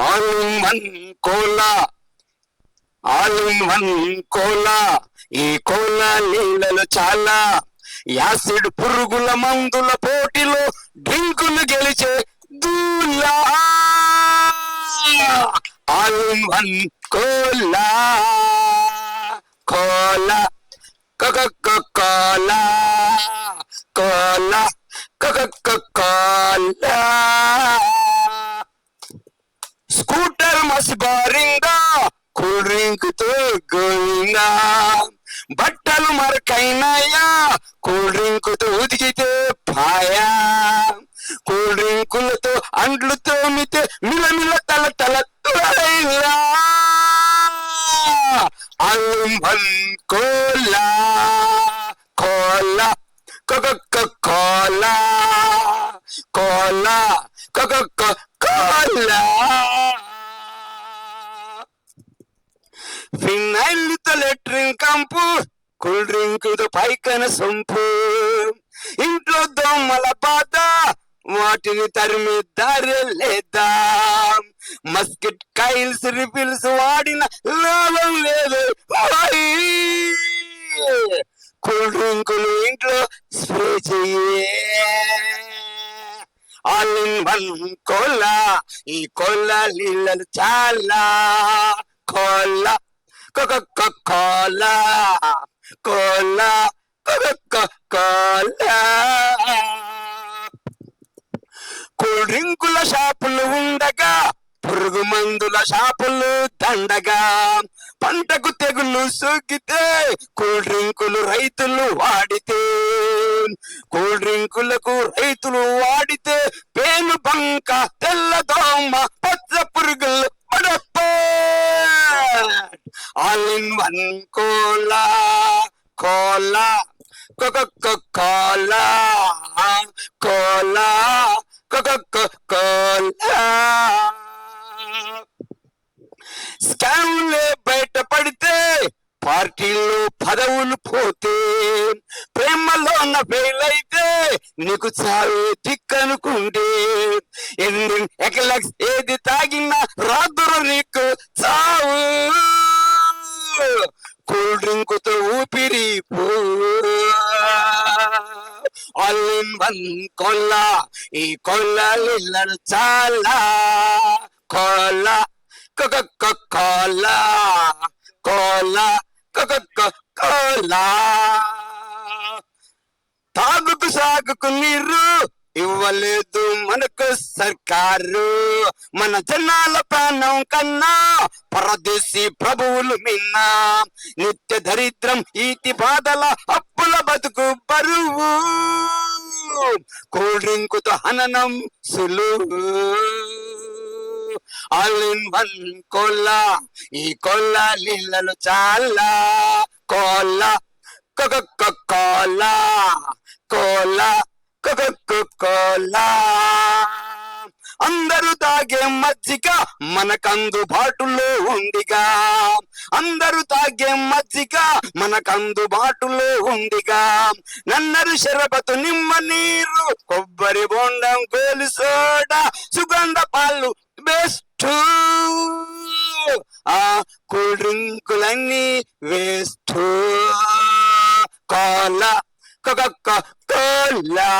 All in one cola. All in one cola. ఈ కోలా నీళ్ళలు చాలా. యాసిడ్ పురుగుల మందుల పోటీలో డ్రింకులు గెలిచే దూలా. All in one cola. Cola. Cola cola. Cola scooter మసి బారింగా కూల్ డ్రింక్ తో గోయింగా బట్టలు మరకైనాయా కూల్ డ్రింక్ తో ఉదికితే పాయా కూల్ డ్రింకులతో అండ్లు తోమితే మిలమిల తల తల తులైలా అల్లం one cola cola coca Kola cola coca Kola phenyl latrine కంపు కూల్ డ్రింక్ పైకన సొంపు ఇంట్లో దోమల బాధ వాటిని తరిమి దారి లేదా మస్కిట్ కైల్స్ రిఫిల్స్ వాడిన లాభం లేదు కూల్ డ్రింకులు ఇంట్లో స్ప్రే చెయ్యే ఆల్ ఇన్ వన్ కోలా ఈ కోలా నీళ్ళలు చాలా cola cola cola coca cola cool డ్రింకుల షాపులు ఉండగా పురుగు మందుల షాపులు దండగా. పంటకు తెగులు సోకితే కూల్ డ్రింకులు రైతులు వాడితే. కూల్ డ్రింకులకు రైతులు వాడితే పేను బంక తెల్ల cola cola cola cola coca cola స్కామ్లే బయటపడితే పార్టీలు పదవులు పోతే ప్రేమలో ఫెయిల్ అయితే నీకు చావే దిక్కనుకుంటే ఎన్ని ఎకలక్స్ ఏది తాగినా రాదురు నీకు చావు. కూల్ డ్రింక్ ఊపిరి ఆల్ వన్ కొల్లా ఈ కొల్లా చాలా. కొల్ల కొల్ల కొల్ల కోలా తాగుకు సాగుకు నీరు ఇవ్వలేదు మనకు సర్కారు. మన జనాల ప్రాణం కన్నా పరదేశీ ప్రభువులు మిన్నా. నిత్య దరిద్రం ఈతి బాధల అప్పుల బతుకు బరువు. కూల్ డ్రింక్తో హననం సులువు ఆల్ ఇన్ వన్ కోలా ఈ కొల్ల నీళ్ళలు చాలా కోలా కొక కోలా కోలా కొక అందరూ తాగే మజ్జిగ మనకందుబాటులో ఉందిగా. అందరూ తాగే మజ్జిగ మనకందుబాటులో ఉందిగా. నన్నరు శరబతు నిమ్మ నీరు కొబ్బరి బొండం గోలు సోడా సుగంధ పాలు బెస్ట్ ఆ కూల్ డ్రింకులన్నీ వేస్ట్. Cola cola.